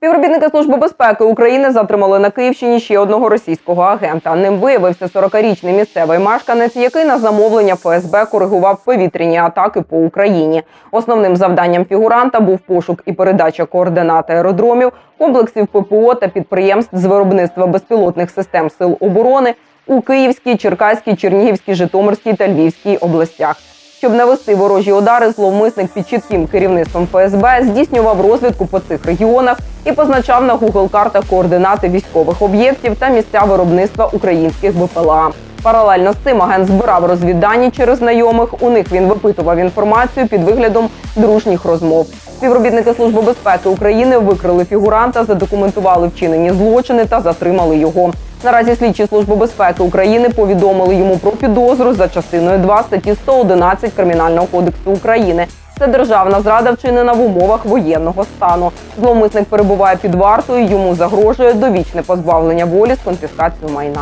Співробітники Служби безпеки України затримали на Київщині ще одного російського агента. Ним виявився 40-річний місцевий мешканець, який на замовлення ФСБ коригував повітряні атаки по Україні. Основним завданням фігуранта був пошук і передача координат аеродромів, комплексів ППО та підприємств з виробництва безпілотних систем сил оборони у Київській, Черкаській, Чернігівській, Житомирській та Львівській областях. Щоб навести ворожі удари, зловмисник під чітким керівництвом ФСБ здійснював розвідку по цих регіонах і позначав на Google-картах координати військових об'єктів та місця виробництва українських БПЛА. Паралельно з цим агент збирав розвіддані через знайомих. У них він випитував інформацію під виглядом дружніх розмов. Співробітники Служби безпеки України викрили фігуранта, задокументували вчинені злочини та затримали його. Наразі слідчі служби безпеки України повідомили йому про підозру за частиною 2 статті 111 Кримінального кодексу України. Це державна зрада вчинена в умовах воєнного стану. Зловмисник перебуває під вартою. Йому загрожує довічне позбавлення волі з конфіскацією майна.